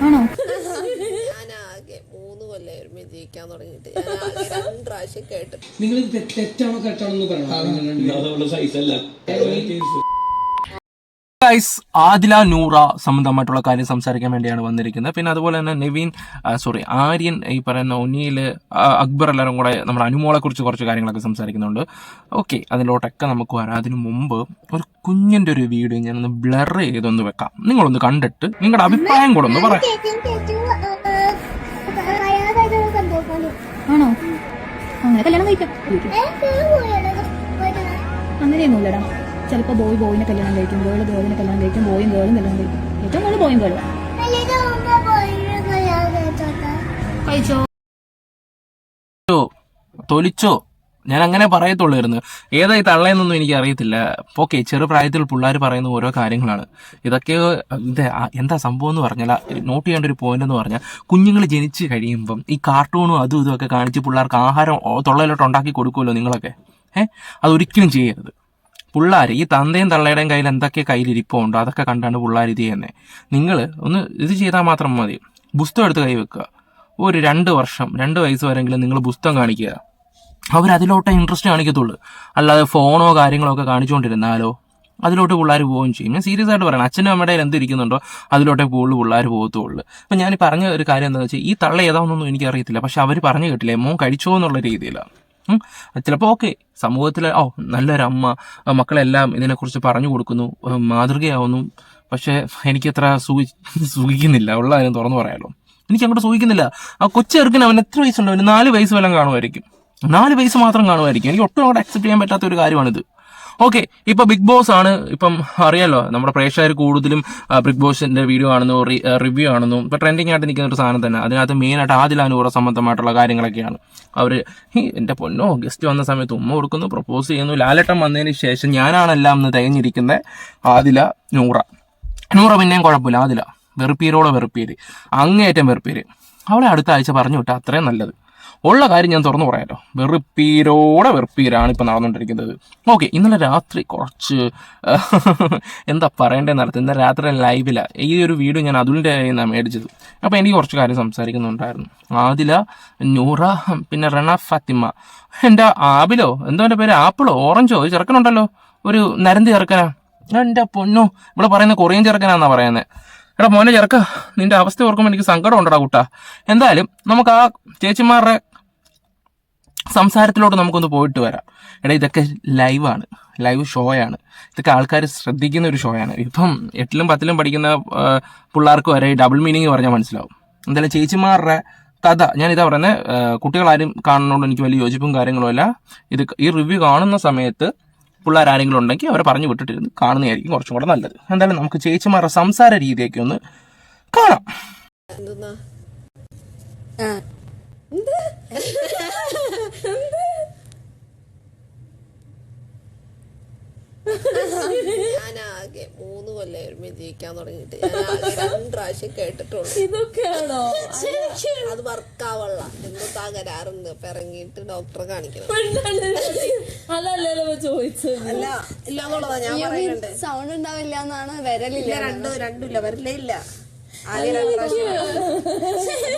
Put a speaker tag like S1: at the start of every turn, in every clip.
S1: ആണോ?
S2: നിങ്ങൾ തെറ്റാണോ കറക്റ്റാണോ എന്ന് പറയണം.
S3: സൈസല്ല
S4: ഗൈസ് ആദില നൂറ സംബന്ധമായിട്ടുള്ള കാര്യം സംസാരിക്കാൻ വേണ്ടിയാണ് വന്നിരിക്കുന്നത്. പിന്നെ അതുപോലെ തന്നെ നിവിൻ സോറി ആര്യൻ ഈ പറയുന്ന ഒനിയിൽ അക്ബർ എല്ലാവരും കൂടെ നമ്മുടെ അനുമോളെ കുറിച്ച് കുറച്ച് കാര്യങ്ങളൊക്കെ സംസാരിക്കുന്നുണ്ട്. ഓക്കെ അതിലോട്ടൊക്കെ നമുക്ക് വരാം. അതിനു മുമ്പ് ഒരു കുഞ്ഞിന്റെ ഒരു വീഡിയോ ഞാനൊന്ന് ബ്ലർ ചെയ്തൊന്ന് വെക്കാം. നിങ്ങളൊന്ന് കണ്ടിട്ട് നിങ്ങളുടെ അഭിപ്രായം കൂടെ ഒന്ന് പറയാം.
S1: ആണോ? അങ്ങനെ കല്യാണം കഴിക്കാം. അങ്ങനെയൊന്നുമില്ലടാ. ചിലപ്പോൾ ബോയ് ബോയിനെ കല്യാണം കഴിക്കും ഗേൾ ഗേളിനെ കല്യാണം കഴിക്കും ബോയും ഗേളും കല്യാണം കഴിക്കും. ഏറ്റവും കൂടുതൽ ബോയും ഗേളും കഴിച്ചോ?
S4: തൊലിച്ചോ? ഞാൻ അങ്ങനെ പറയത്തുള്ളായിരുന്നു. ഏതായി തള്ളയെന്നൊന്നും എനിക്ക് അറിയത്തില്ല ഓക്കെ ചെറുപ്രായത്തിൽ പിള്ളേർ പറയുന്ന ഓരോ കാര്യങ്ങളാണ്. ഇതൊക്കെ ഇത് എന്താ സംഭവം എന്ന് പറഞ്ഞാൽ നോട്ട് ചെയ്യേണ്ട ഒരു പോയിന്റ് എന്ന് പറഞ്ഞാൽ കുഞ്ഞുങ്ങൾ ജനിച്ച് കഴിയുമ്പം ഈ കാർട്ടൂണും അതും ഇതും ഒക്കെ കാണിച്ച് പിള്ളേർക്ക് ആഹാരം തൊള്ളയിലോട്ട് ഉണ്ടാക്കി കൊടുക്കുമല്ലോ നിങ്ങളൊക്കെ. ഏഹ് അതൊരിക്കലും ചെയ്യരുത്. പിള്ളേർ ഈ തന്തയും തള്ളയുടെയും കയ്യിൽ എന്തൊക്കെ കയ്യിലിരിപ്പുണ്ടോ അതൊക്കെ കണ്ടാണ് പിള്ളേർ ഇത് ചെയ്യുന്നത് നിങ്ങൾ ഒന്ന് ഇത് ചെയ്താൽ മാത്രം മതി. പുസ്തകം എടുത്ത് കൈ വെക്കുക. ഒരു രണ്ട് വർഷം രണ്ട് വയസ്സ് വരെങ്കിലും നിങ്ങൾ പുസ്തകം കാണിക്കുക. അവരതിലോട്ടേ ഇൻട്രസ്റ്റ് കാണിക്കത്തുള്ളൂ. അല്ലാതെ ഫോണോ കാര്യങ്ങളോ ഒക്കെ കാണിച്ചുകൊണ്ടിരുന്നാലോ അതിലോട്ട് പിള്ളേർ പോവുകയും ചെയ്യും. ഞാൻ സീരിയസ് ആയിട്ട് പറയണം അച്ഛനും അമ്മയുടെ എന്ത് ഇരിക്കുന്നുണ്ടോ അതിലോട്ടേ കൂടുതൽ പിള്ളേർ പോകത്തുള്ളൂ. അപ്പം ഞാൻ പറഞ്ഞ ഒരു കാര്യം എന്താണെന്ന് വെച്ചാൽ ഈ തള്ള ഏതാണെന്നൊന്നും എനിക്കറിയത്തില്ല. പക്ഷെ അവർ പറഞ്ഞു കേട്ടില്ലേ മോൻ കഴിച്ചോ എന്നുള്ള രീതിയിലാണ്. ചിലപ്പോൾ ഓക്കെ സമൂഹത്തിൽ ഓ നല്ലൊരമ്മ മക്കളെല്ലാം ഇതിനെക്കുറിച്ച് പറഞ്ഞു കൊടുക്കുന്നു മാതൃകയാവുന്നു. പക്ഷേ എനിക്കത്ര സുഖി സൂഹിക്കുന്നില്ല ഉള്ള അതിനെ തുറന്നു പറയാലോ. എനിക്ക് അങ്ങോട്ട് സൂഹിക്കുന്നില്ല ആ കൊച്ചെറുക്കിന് അവൻ എത്ര വയസ്സുണ്ട്? അവന് നാല് വയസ്സ് വല്ലതും കാണുമായിരിക്കും. നാല് വയസ്സ് മാത്രം കാണുമായിരിക്കും. എനിക്ക് ഒട്ടും അങ്ങോട്ട് അക്സെപ്റ്റ് ചെയ്യാൻ പറ്റാത്ത ഒരു കാര്യമാണിത്. ഓക്കെ ഇപ്പൊ ബിഗ് ബോസ് ആണ്. ഇപ്പം അറിയാലോ നമ്മുടെ പ്രേക്ഷകർ കൂടുതലും ബിഗ് ബോസിന്റെ വീഡിയോ ആണെന്നോ റിവ്യൂ ആണെന്നോ ഇപ്പൊ ട്രെൻഡിങ് ആയിട്ട് നിൽക്കുന്ന ഒരു സാധനം തന്നെ. അതിനകത്ത് മെയിൻ ആയിട്ട് ആദിലാനൂറ സംബന്ധമായിട്ടുള്ള കാര്യങ്ങളൊക്കെയാണ്. അവർ "ഹീ, എന്റെ പൊന്നോ ഗസ്റ്റ് വന്ന സമയത്ത് ഉമ്മ കൊടുക്കുന്നു പ്രപ്പോസ് ചെയ്യുന്നു. ലാലട്ടം വന്നതിന് ശേഷം ഞാനാണെല്ലാം എന്ന് തികഞ്ഞിരിക്കുന്ന ആദില നൂറ. നൂറ പിന്നെയും കുഴപ്പമില്ല. ആദില വെറുപ്പീരോടെ വെറുപ്പീര്. അങ്ങേയറ്റം വെറുപ്പീര്. അവളെ അടുത്ത ആഴ്ച പറഞ്ഞു വിട്ടാൽ അത്രയും നല്ലത്. ഉള്ള കാര്യം ഞാൻ തുറന്നു പറയാലോ വെറുപ്പീരോടെ വെറുപ്പീരാണ് ഇപ്പം നടന്നുകൊണ്ടിരിക്കുന്നത് ഓക്കെ ഇന്നലെ രാത്രി കുറച്ച് എന്താ പറയേണ്ടതെന്ന് നടത്തി ഇന്നലെ രാത്രി ലൈവില. ഈ ഒരു വീഡിയോ ഞാൻ അതുലിന്റെ നിന്നാണ് മേടിച്ചത്. അപ്പോൾ എനിക്ക് കുറച്ച് കാര്യം സംസാരിക്കുന്നുണ്ടായിരുന്നു. ആദില നൂറ പിന്നെ റണ ഫാത്തിമ. എന്റെ ആബിലോ? എന്തോ എന്റെ പേര്? ആപ്പിളോ? ഓറഞ്ചോ? ചെറുക്കനുണ്ടല്ലോ. ഒരു നരന്തി ചെറുക്കനാ. എന്റെ പൊന്നോ. ഇവിടെ പറയുന്ന കൊറിയൻ ചെറുക്കനാന്നാ പറയുന്നത് എടാ മോനെ ചെറുക്ക നിന്റെ അവസ്ഥ ഓർക്കുമ്പോൾ എനിക്ക് സങ്കടം ഉണ്ടടാ കുട്ടാ. എന്തായാലും നമുക്ക് ആ ചേച്ചിമാരുടെ സംസാരത്തിലോട്ട് നമുക്കൊന്ന് പോയിട്ട് വരാം. എടാ ഇതൊക്കെ ലൈവാണ് ലൈവ് ഷോയാണ്. ഇതൊക്കെ ആൾക്കാർ ശ്രദ്ധിക്കുന്ന ഒരു ഷോയാണ്. ഇപ്പം എട്ടിലും പത്തിലും പഠിക്കുന്ന പിള്ളേർക്ക് വരെ ഡബിൾ മീനിങ് പറഞ്ഞാൽ മനസ്സിലാവും. എന്തായാലും ചേച്ചിമാരുടെ കഥ ഞാൻ ഇതാ പറയുന്നത് കുട്ടികളാരും കാണുന്നതുകൊണ്ട് എനിക്ക് വലിയ യോജിപ്പും കാര്യങ്ങളും അല്ല. ഇത് ഈ റിവ്യൂ കാണുന്ന സമയത്ത് പിള്ളേർ ആരെങ്കിലും ഉണ്ടെങ്കിൽ അവരെ പറഞ്ഞു വിട്ടിട്ടിരുന്ന് കാണുന്നതായിരിക്കും കുറച്ചും കൂടെ നല്ലത്. എന്തായാലും നമുക്ക് ചേച്ചിമാരുടെ സംസാര രീതിയൊക്കെ ഒന്ന് കാണാം.
S5: എന്തെന്നാ ഞാനാകെ മൂന്ന് കൊല്ലം ഒരുമിച്ച് ജീവിക്കാൻ തുടങ്ങിയിട്ട്. ഞാൻ ആകെ രണ്ട് പ്രാവശ്യം കേട്ടിട്ടുള്ളൂ.
S6: ഇതൊക്കെയാണോ?
S5: അത് വർക്കാവള്ള. എന്തോ തകരാറുണ്ട്. ഇപ്പൊ ഇറങ്ങിയിട്ട് ഡോക്ടറെ കാണിക്കണം.
S6: അതല്ലല്ലോ ചോദിച്ചത്.
S5: അല്ല ഇല്ലാന്നുള്ളതാ ഞാൻ പറയുന്നുണ്ട്
S7: സൗണ്ട് ഉണ്ടാവില്ല എന്നാണ് വരലില്ല.
S5: രണ്ടു രണ്ടും രണ്ടുമില്ല. വരലേ ഇല്ല. ആകെ രണ്ട് പ്രാവശ്യം.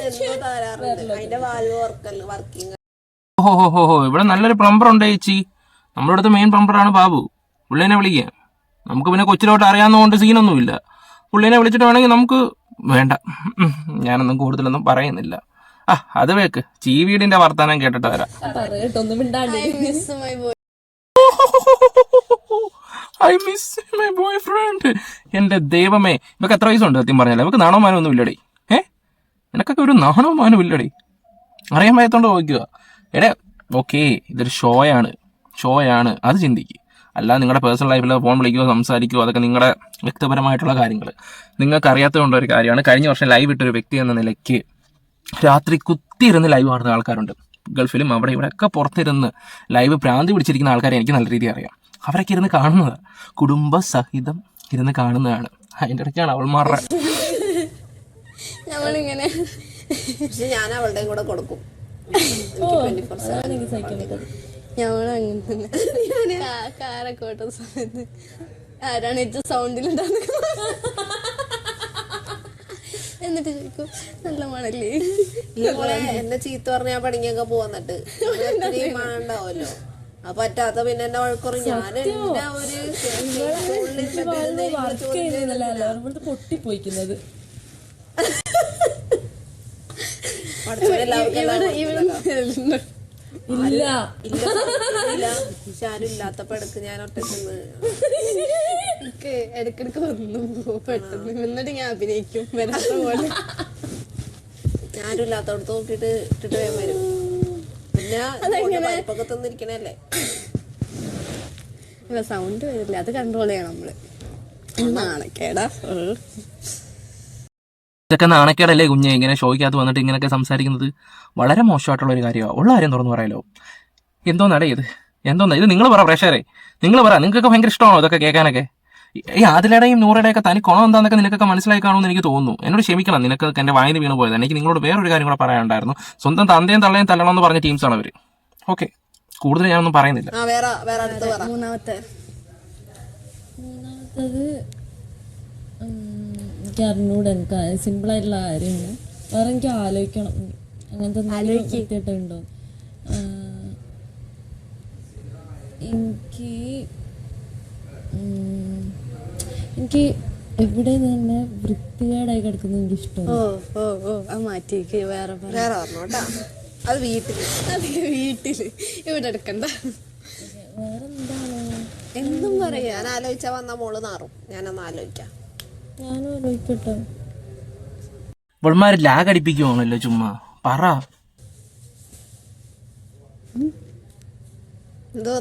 S5: എന്തോ തകരാറുണ്ട്. അതിന്റെ വാൽവ് വർക്കല്ല വർക്കിംഗ്
S4: ഓഹോ ഹോ ഹോ ഹോ. ഇവിടെ നല്ലൊരു പ്ലംബർ ഉണ്ട് ചേച്ചി. നമ്മുടെ അടുത്ത് മെയിൻ പ്ലംബറാണ് ബാബു. പുള്ളിനെ വിളിക്കാം. നമുക്ക് പിന്നെ കൊച്ചിലോട്ട് അറിയാവുന്നതുകൊണ്ട് സീനൊന്നുമില്ല. പുള്ളിനെ വിളിച്ചിട്ട് വേണമെങ്കിൽ നമുക്ക് വേണ്ട. ഞാനൊന്നും കൂടുതലൊന്നും പറയുന്നില്ല. ആ അത് വേക്ക്. ചീവീടിന്റെ വർത്താനം കേട്ടിട്ട് വരാം. I miss my boyfriend എന്റെ ദൈവമേ. ഇവക്ക് എത്ര വയസ്സുണ്ട് സത്യം പറഞ്ഞാൽ ഇവക്ക് നാണോ മാനോ ഒന്നും ഇല്ലടേ. ഏ? നിനക്കൊക്കെ ഒരു നാണോ മാനോ ഇല്ലടേ. അറിയാൻ വയ്യത്തോണ്ട് നോക്കുക എടേ ഓക്കേ ഇതൊരു ഷോയാണ്. ഷോയാണ്. അത് ചിന്തിക്കുക അല്ലാതെ നിങ്ങളുടെ പേഴ്സണൽ ലൈഫിൽ ഫോൺ വിളിക്കുകയോ സംസാരിക്കുകയോ അതൊക്കെ നിങ്ങളുടെ വ്യക്തിപരമായിട്ടുള്ള കാര്യങ്ങൾ നിങ്ങൾക്ക് അറിയാത്തതുകൊണ്ട് ഒരു കാര്യമാണ്. കഴിഞ്ഞ വർഷം ലൈവ് ഇട്ടൊരു വ്യക്തി എന്ന നിലയ്ക്ക് രാത്രി കുത്തിയിരുന്ന് ലൈവ് കാണുന്ന ആൾക്കാരുണ്ട്. ഗൾഫിലും അവിടെ ഇവിടെ ഒക്കെ പുറത്തിരുന്ന് ലൈവ് ഭ്രാന്തി പിടിച്ചിരിക്കുന്ന ആൾക്കാരെ എനിക്ക് നല്ല രീതിയിൽ അറിയാം. അവരൊക്കെ ഇരുന്ന് കാണുന്നത്. കുടുംബസഹിതം ഇരുന്ന് കാണുന്നതാണ്. അതിന്റെ ഇടയ്ക്കാണ് അവൾമാരുടെ
S7: നമ്മളിങ്ങനെ
S5: പക്ഷെ ഞാൻ അവളുടെയും കൂടെ കൊടുക്കും. എനിക്ക്
S6: സഹിക്കാൻ
S7: തന്നെ കാ- കാറൊക്കെ ഓട്ടുന്ന സമയത്ത്. ആരാണ് ഏറ്റവും സൗണ്ടിലുണ്ടാകുന്നത് എന്നിട്ട് ചോദിക്കും നല്ല മണല്ലേ?
S5: എന്നെ ചീത്ത പറഞ്ഞ ഞാൻ പണിക്കൊക്കെ പോന്നിട്ട്. മണുണ്ടാവല്ലോ അപ്പൊ പറ്റാത്ത പിന്നെ എന്നെ വഴക്കുറയും ഞാൻ എന്റെ ഒരു
S6: പൊട്ടിപ്പോയിക്കുന്നത്.
S7: ഇവിടെ
S5: കൊടുത്തിട്ടുണ്ടല്ലോ.
S6: ഇല്ല.
S5: ഇല്ല. ഇല്ല. പക്ഷെ ആരും ഇല്ലാത്തപ്പോ ഇടയ്ക്ക് ഞാൻ ഒറ്റയ്ക്ക്
S7: എനിക്ക് ഇടക്കിടക്ക് വന്നു പോകും പെട്ടെന്ന് എന്നിട്ട് ഞാൻ അഭിനയിക്കും. വരാത്ത പോലെ.
S5: ഞാനും ഇല്ലാത്തടത്ത് നോക്കിട്ട് ഇട്ടിട്ട് വേഗം വരും. പിന്നെ പരിപ്പൊക്കെ തന്നിരിക്കണല്ലേ?
S7: സൗണ്ട് വരില്ല. അത് കൺട്രോൾ ചെയ്യണം നമ്മൾ. നാണക്കേടാ.
S4: ഇതൊക്കെ നാണക്കേടല്ലേ കുഞ്ഞെ? ഇങ്ങനെ ഷോയ്ക്കകത്ത് വന്നിട്ട് ഇങ്ങനെയൊക്കെ സംസാരിക്കുന്നത് വളരെ മോശമായിട്ടുള്ള ഒരു കാര്യമാണ് ഉള്ള കാര്യം തുറന്നു പറയാലോ. എന്തോന്നാടേ ഇത്? എന്തോന്നാ ഇത് നിങ്ങൾ പറ പ്രേക്ഷകരെ. നിങ്ങൾ പറ നിങ്ങൾക്കൊക്കെ ഭയങ്കര ഇഷ്ടമാണോ ഇതൊക്കെ കേൾക്കാനൊക്കെ? ഈ- ആദിലയുടെയും നൂറുടെയൊക്കെ തനി കുണം എന്താണെന്നൊക്കെ നിനക്കൊക്കെ മനസ്സിലായി കാണുമെന്ന് എനിക്ക് തോന്നുന്നു. എന്നോട് ക്ഷമിക്കണം നിനക്ക് എന്റെ വായന വീണ് പോയത് എനിക്ക് നിങ്ങളോട് വേറൊരു കാര്യം കൂടെ പറയാനുണ്ടായിരുന്നു. സ്വന്തം തന്തയും തള്ളയും തല്ലണം എന്ന് പറഞ്ഞ ടീംസാണ് അവർ ഓക്കെ. കൂടുതൽ ഞാനൊന്നും പറയുന്നില്ല.
S5: ആ വേറെ വേറെ അടുത്ത് പറ.
S7: മൂന്നാമത്തെ.
S6: മൂന്നാമത്തത് ഉം, എനിക്ക് അറിഞ്ഞൂടെ എനിക്ക്. സിമ്പിൾ ആയിട്ടുള്ള കാര്യമാണ്. വേറെ എനിക്ക് ആലോചിക്കണം. അങ്ങനത്തെ എന്തെങ്കിലും കൃത്യമായിട്ടുണ്ടോ ആ, എനിക്ക് എനിക്ക് എവിടെ തന്നെ വൃത്തികേടായി കിടക്കുന്നത് എനിക്ക് ഇഷ്ടമാണ്
S7: ഓ ഓ ഓ അത് മാറ്റിക്ക് വേറെ
S5: വേറെ പറഞ്ഞോട്ടാ. അത് വീട്ടിൽ
S7: അത് വീട്ടിൽ ഇവിടെ എടുക്കണ്ട.
S6: വേറെന്താണ്?
S7: എന്തും പറയാ.
S5: ഞാൻ ആലോചിച്ചാ വന്ന മോൾ നാറും. ഞാനൊന്ന് ആലോചിക്കാം.
S4: ലാഗ് അടിപ്പിക്കുവാണല്ലോ ചുമ്മാ. പറ.
S5: എന്തോ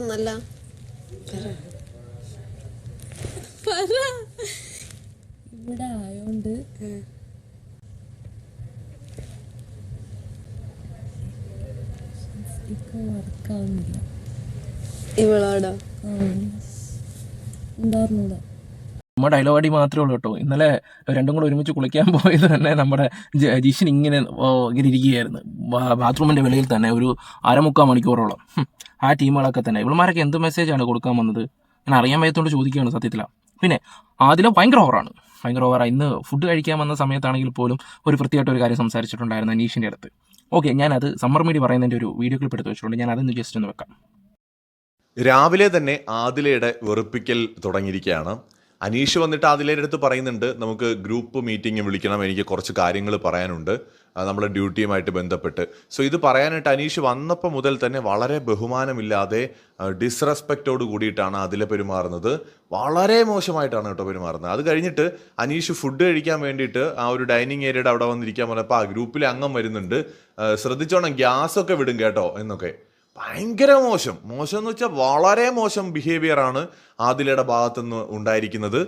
S6: ഇവിടെ ആയോണ്ട്. വർക്കാവുന്നില്ല
S7: ഇവളോടോ?
S6: ഉണ്ടായിരുന്നില്ല
S4: നമ്മുടെ ഡയലോഗ് അടി മാത്രമേ ഉള്ളൂ കേട്ടോ. ഇന്നലെ രണ്ടും കൂടെ ഒരുമിച്ച് കുളിക്കാൻ പോയത് തന്നെ നമ്മുടെ ജിഷൻ ഇങ്ങനെ ഇങ്ങനെ ഇരിക്കുകയായിരുന്നു. ബാത്റൂമിന്റെ വെളിയിൽ തന്നെ ഒരു അരമുക്കാൽ മണിക്കൂറോളം. ആ ടീമുകളൊക്കെ തന്നെ. ഇവളുമാരൊക്കെ എന്ത് മെസ്സേജാണ് കൊടുക്കാൻ വന്നത്? ഞാൻ അറിയാൻ വയ്യത്തോണ്ട് ചോദിക്കുകയാണ് സത്യത്തില. പിന്നെ ആദ്യം ഭയങ്കര ഓവറാണ് ഭയങ്കര ഓവറാണ് ഇന്ന് ഫുഡ് കഴിക്കാൻ വന്ന സമയത്താണെങ്കിൽ പോലും ഒരു വൃത്തിയായിട്ട് ഒരു കാര്യം സംസാരിച്ചിട്ടുണ്ടായിരുന്നു അനീഷിന്റെ അടുത്ത്. ഓക്കെ ഞാനത് സമ്മർ മീഡിയ പറയുന്നതിന്റെ ഒരു വീഡിയോ ക്ലിപ്പ് എടുത്ത് വെച്ചിട്ടുണ്ട്. ഞാൻ ജസ്റ്റ് ഒന്ന് വെക്കാം.
S3: രാവിലെ തന്നെ ആദിലയുടെ വെറുപ്പിക്കൽ തുടങ്ങിയിരിക്കുകയാണ്. അനീഷ് വന്നിട്ട് ആദിലയുടെ അടുത്ത് പറയുന്നുണ്ട് നമുക്ക് ഗ്രൂപ്പ് മീറ്റിംഗ് വിളിക്കണം. എനിക്ക് കുറച്ച് കാര്യങ്ങൾ പറയാനുണ്ട്. നമ്മുടെ ഡ്യൂട്ടിയുമായിട്ട് ബന്ധപ്പെട്ട്. സോ ഇത് പറയാനായിട്ട് അനീഷ് വന്നപ്പോൾ മുതൽ തന്നെ വളരെ ബഹുമാനമില്ലാതെ ഡിസ്റെസ്പെക്റ്റോട് കൂടിയിട്ടാണ് അതിലെ പെരുമാറുന്നത്. വളരെ മോശമായിട്ടാണ് കേട്ടോ പെരുമാറുന്നത്. അത് കഴിഞ്ഞിട്ട് അനീഷ് ഫുഡ് കഴിക്കാൻ വേണ്ടിയിട്ട് ആ ഒരു ഡൈനിങ് ഏരിയയുടെ അവിടെ വന്നിരിക്കാൻ പറഞ്ഞപ്പോൾ ആ ഗ്രൂപ്പിലെ അംഗം വരുന്നുണ്ട്. ശ്രദ്ധിച്ചോണം ഗ്യാസൊക്കെ വിടും കേട്ടോ എന്നൊക്കെ. ഭയങ്കര മോശം. മോശം എന്ന് വെച്ചാൽ വളരെ മോശം ബിഹേവിയർ ആണ് ആദിലയുടെ ഭാഗത്തുനിന്ന് ഉണ്ടായിരിക്കുന്നത്.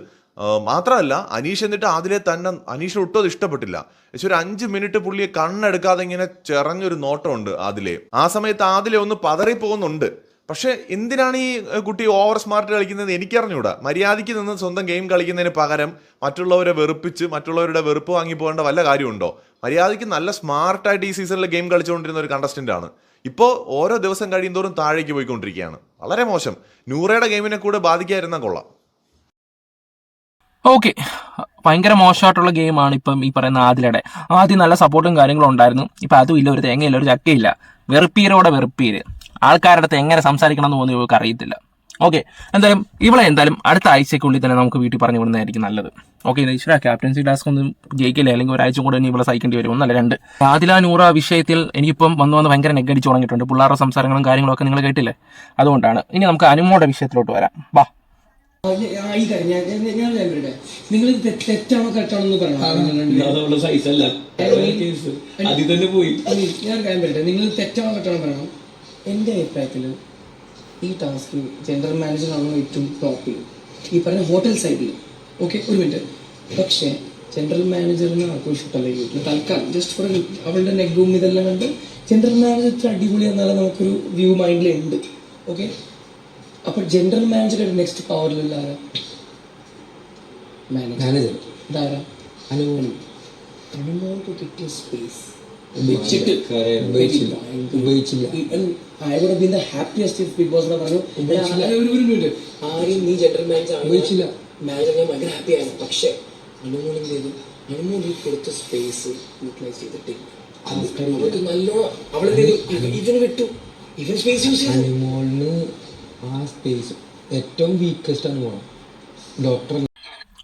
S3: മാത്രമല്ല അനീഷ് എന്നിട്ട് ആദിലെ തന്നെ അനീഷ് ഒട്ടും അത് ഇഷ്ടപ്പെട്ടില്ല. പക്ഷെ ഒരു അഞ്ച് മിനിറ്റ് പുള്ളിയെ കണ്ണെടുക്കാതെ ഇങ്ങനെ ചെറഞ്ഞൊരു നോട്ടമുണ്ട് ആദിലെ ആ സമയത്ത് ആദിലെ ഒന്ന് പതറി പോകുന്നുണ്ട് പക്ഷെ എന്തിനാണ് ഈ കുട്ടി ഓവർ സ്മാർട്ട് കളിക്കുന്നത് എനിക്കറിഞ്ഞൂടാ. മര്യാദയ്ക്ക് നിന്ന് സ്വന്തം ഗെയിം കളിക്കുന്നതിന് പകരം മറ്റുള്ളവരെ വെറുപ്പിച്ച് മറ്റുള്ളവരുടെ വെറുപ്പ് വാങ്ങി പോകേണ്ട വല്ല കാര്യമുണ്ടോ? മര്യാദയ്ക്ക് നല്ല സ്മാർട്ടായിട്ട് ഈ സീസണിൽ ഗെയിം കളിച്ചുകൊണ്ടിരുന്ന ഒരു കണ്ടസ്റ്റന്റ് ആണ്. ഇപ്പോൾ ഓരോ ദിവസം കഴിയുന്തോറും താഴേക്ക് പോയിക്കൊണ്ടിരിക്കുകയാണ്. വളരെ മോശം. നൂറയുടെ ഗെയിമിനെ കൂടെ ബാധിക്കാതിരുന്ന കൊള്ളാം.
S4: ഓക്കെ ഭയങ്കര മോശമായിട്ടുള്ള ഗെയിമാണ് ഇപ്പം ഈ പറയുന്ന ആദിലയുടെ. ആദ്യം നല്ല സപ്പോർട്ടും കാര്യങ്ങളും ഉണ്ടായിരുന്നു. ഇപ്പം അതും ഇല്ല. ഒരു തേങ്ങയില്ല. ഒരു ചക്കയില്ല. വെറുപ്പീരോടെ വെറുപ്പീര്. ആൾക്കാരുടെ അടുത്ത് എങ്ങനെ സംസാരിക്കണം എന്ന് ഇവർക്ക് അറിയത്തില്ല ഓക്കെ എന്തായാലും ഇവളെ എന്തായാലും അടുത്ത ആഴ്ചക്കുള്ളിൽ തന്നെ നമുക്ക് വീട്ടിൽ പറഞ്ഞു വിടുന്നതായിരിക്കും നല്ലത് ഓക്കെ ഈശ്വര ക്യാപ്റ്റൻസി ടാസ്ക് ഒന്നും ജയിക്കില്ല അല്ലെങ്കിൽ ഒരാഴ്ച കൂടെ ഇനി ഇവിടെ സഹിക്കേണ്ടി വരും ഒന്നല്ല രണ്ട് ആദില നൂറ വിഷയത്തിൽ എനിക്കിപ്പം വന്ന് വന്ന് ഭയങ്കര നെഗടിച്ച് തുടങ്ങിയിട്ടുണ്ട് പിള്ളേരുടെ സംസാരങ്ങളും കാര്യങ്ങളൊക്കെ നിങ്ങൾ കേട്ടില്ലേ അതുകൊണ്ടാണ് ഇനി നമുക്ക് അനുമോടെ വിഷയത്തിലോട്ട് വരാം
S2: വാ നിങ്ങൾ തെറ്റാണോ കറക്റ്റാണോ പറയണം ഞാൻ കാര്യം പറയട്ടെ നിങ്ങൾ തെറ്റാണോ കറക്റ്റാണോ പറയണം എന്റെ അഭിപ്രായത്തിൽ ഈ ടാസ്ക് ജനറൽ മാനേജറാണോ ഏറ്റവും ടോപ്പ് ഈ പറഞ്ഞ ഹോട്ടൽ സൈഡിൽ ഓക്കെ ഒരു മിനിറ്റ് പക്ഷേ ജനറൽ മാനേജറിന് ആർക്കും ഇഷ്ടമല്ല തൽക്കാലം ജസ്റ്റ് ഫോർ അവളുടെ നെഗും ഇതെല്ലാം കണ്ട് ജനറൽ മാനേജർ ഇത്ര അടിപൊളി എന്നാലും നമുക്കൊരു വ്യൂ മൈൻഡിലുണ്ട് ഓക്കെ അപ്പോൾ ജനറൽ മാനേജറുടെ നെക്സ്റ്റ് പവറിലുള്ള ആരാ മാനേജർ ഇതാരാ? അനുമോളി കിട്ടിയ സ്പേസ് വെച്ചിട്ട്
S8: ഉപയോഗിച്ചില്ല. ഉപയോഗിച്ചില്ല.
S2: I would been the happiest if big boss പറഞ്ഞു ഒരു ഒരു മിനിറ്റ് ആരെയും നീ ജെൻഡർ മാനേജർ ഉപയോഗിച്ചില്ല മാരേജ് ഞാൻ ഭയങ്കര ഹാപ്പി ആയിരുന്നു. പക്ഷേ അനുമോൾ എന്ത് ചെയ്തു? അനുമോൾ ഈ കൊടുത്ത സ്പേസ് യൂട്ടിലൈസ് ചെയ്തിട്ടില്ല അവൾക്ക് നല്ലോണം ഇവ- ഇവന് വിട്ടു. ഇവൻ സ്പേസ് യൂസ് ചെയ്തു.
S8: അനുമോളിന് ആ സ്പേസ് ഏറ്റവും വീക്കസ്റ്റ് അനുമോളാണ് ഡോക്ടർ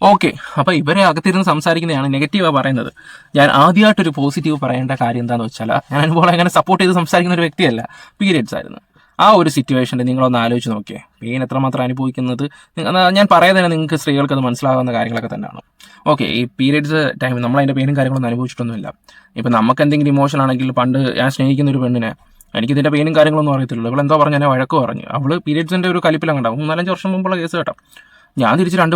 S4: ഓക്കെ അപ്പോൾ ഇവരെ അകത്തിരുന്ന് സംസാരിക്കുന്നതാണ് നെഗറ്റീവാണ് പറയുന്നത്. ഞാൻ ആദ്യമായിട്ടൊരു പോസിറ്റീവ് പറയേണ്ട കാര്യം എന്താണെന്ന് വെച്ചാൽ ഞാൻ അനുഭവം അങ്ങനെ സപ്പോർട്ട് ചെയ്ത് സംസാരിക്കുന്ന ഒരു വ്യക്തിയല്ല പീരിയഡ്സ് ആയിരുന്നു. ആ ഒരു സിറ്റുവേഷനിൽ നിങ്ങളൊന്ന് ആലോചിച്ച് നോക്കിയേ. പെയിൻ എത്രമാത്രം അനുഭവിക്കുന്നത്? ഞാൻ പറയാതെ തന്നെ നിങ്ങൾക്ക് സ്ത്രീകൾക്ക് അത് മനസ്സിലാകുന്ന കാര്യങ്ങളൊക്കെ തന്നെയാണ്. ഓക്കെ ഈ പീരിയഡ്സ് ടൈമിൽ നമ്മൾ അതിന്റെ പെയിനും കാര്യങ്ങളൊന്നും അനുഭവിച്ചിട്ടൊന്നുമില്ല. ഇപ്പം നമുക്ക് എന്തെങ്കിലും ഇമോഷൻ ആണെങ്കിൽ പണ്ട് ഞാൻ സ്നേഹിക്കുന്ന ഒരു പെണ്ണിനെ എനിക്ക് ഇതിന്റെ പെയിനും കാര്യങ്ങളൊന്നും അറിയത്തില്ലല്ലോ. ഇവൾ എന്തോ പറഞ്ഞു വഴക്ക് പറഞ്ഞു. അവൾ പീരിയഡ്സിന്റെ ഒരു കലിപ്പിലങ്ങണ്ടാവും മൂന്നാലഞ്ച് വർഷം മുമ്പുള്ള കേസ് കേട്ടോ. ഞാൻ തിരിച്ച് രണ്ട്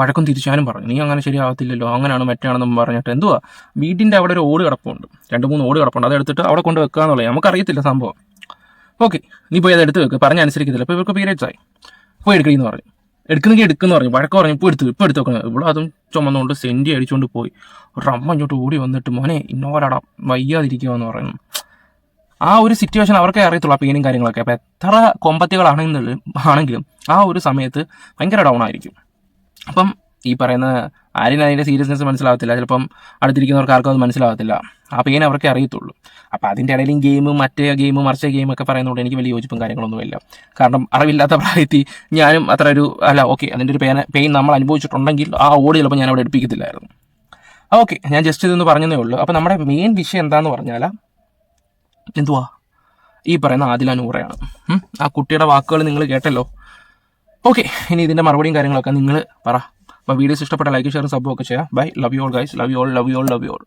S4: വഴക്കും തിരിച്ചാനും പറഞ്ഞു. നീ അങ്ങനെ ശരിയാവത്തില്ലല്ലോ. അങ്ങനെയാണ് മറ്റാണെന്നും പറഞ്ഞിട്ട് എന്തുവാ? വീടിന്റെ അവിടെ ഒരു ഓട് കിടപ്പുണ്ട്. രണ്ട് മൂന്ന് ഓട് കിടപ്പുണ്ട്. അതെടുത്തിട്ട് അവിടെ കൊണ്ട് വെക്കുക എന്നുള്ളത് നമുക്കറിയത്തില്ല സംഭവം. ഓക്കെ നീ പോയി അത് എടുത്ത് വെക്ക്. പറഞ്ഞ അനുസരിക്കത്തില്ല അപ്പോൾ ഇവർക്ക് പീരിയഡ്സ് ആയി. പോയി എടുക്കണമെന്ന് പറഞ്ഞു. എടുക്കുന്നെങ്കിൽ എടുക്കുന്നു പറഞ്ഞു. വഴക്ക് പറഞ്ഞു. ഇപ്പോൾ എടുത്തു ഇപ്പോൾ എടുത്ത് വെക്കണം ഇവിടെ അതും ചുമന്നുകൊണ്ട് സെന്റി അടിച്ചുകൊണ്ട് പോയി. റമ്മ ഇങ്ങോട്ട് ഓടി വന്നിട്ട് മോനെ ഇന്നോരാടാ വയ്യാതിരിക്കുക എന്ന് പറയുന്നു. ആ ഒരു സിറ്റുവേഷൻ അവർക്കേ അറിയത്തുള്ളൂ ആ പെയിനും കാര്യങ്ങളൊക്കെ. അപ്പോൾ എത്ര കൊമ്പത്തികളാണെങ്കിലും ആണെങ്കിലും ആ ഒരു സമയത്ത് ഭയങ്കര ഡൗൺ ആയിരിക്കും. അപ്പം ഈ പറയുന്ന ആരും അതിന്റെ സീരിയസ്നെസ് മനസ്സിലാവത്തില്ല. ചിലപ്പം അടുത്തിരിക്കുന്നവർക്ക് ആർക്കും അത് മനസ്സിലാവത്തില്ല. ആ പെയിൻ അവർക്കേ അറിയത്തുള്ളൂ. അപ്പോൾ അതിന്റെ ഇടയിലും ഗെയിം മറ്റേ ഗെയിം മറിച്ച ഗെയിമൊക്കെ പറയുന്നതുകൊണ്ട് എനിക്ക് വലിയ യോജിപ്പും കാര്യങ്ങളൊന്നുമില്ല. കാരണം അറിവില്ലാത്ത പ്രായത്തിൽ ഞാനും അത്ര ഒരു അല്ല ഓക്കെ അതിന്റെ ഒരു പെയിൻ പെയിൻ നമ്മൾ അനുഭവിച്ചിട്ടുണ്ടെങ്കിൽ ആ ഓടി ചിലപ്പോൾ ഞാൻ അവിടെ എടുപ്പിക്കത്തില്ലായിരുന്നു. ഓക്കെ ഞാൻ ജസ്റ്റ് ഇതൊന്ന് പറഞ്ഞതേ ഉള്ളൂ. അപ്പോൾ നമ്മുടെ മെയിൻ വിഷയം എന്താണെന്ന് പറഞ്ഞാൽ എന്തുവാ? ഈ പറയുന്ന ആദില നൂറയാണ് ആ കുട്ടിയുടെ വാക്കുകൾ നിങ്ങൾ കേട്ടല്ലോ. ഓക്കെ ഇനി ഇതിന്റെ മറുപടിയും കാര്യങ്ങളൊക്കെ നിങ്ങൾ പറ. അപ്പോൾ വീഡിയോസ് ഇഷ്ടപ്പെട്ട ലൈക്ക് ഷെയർ സബ്ബോ ഒക്കെ ചെയ്യാം. Bye love you all guys love you all love you all love you all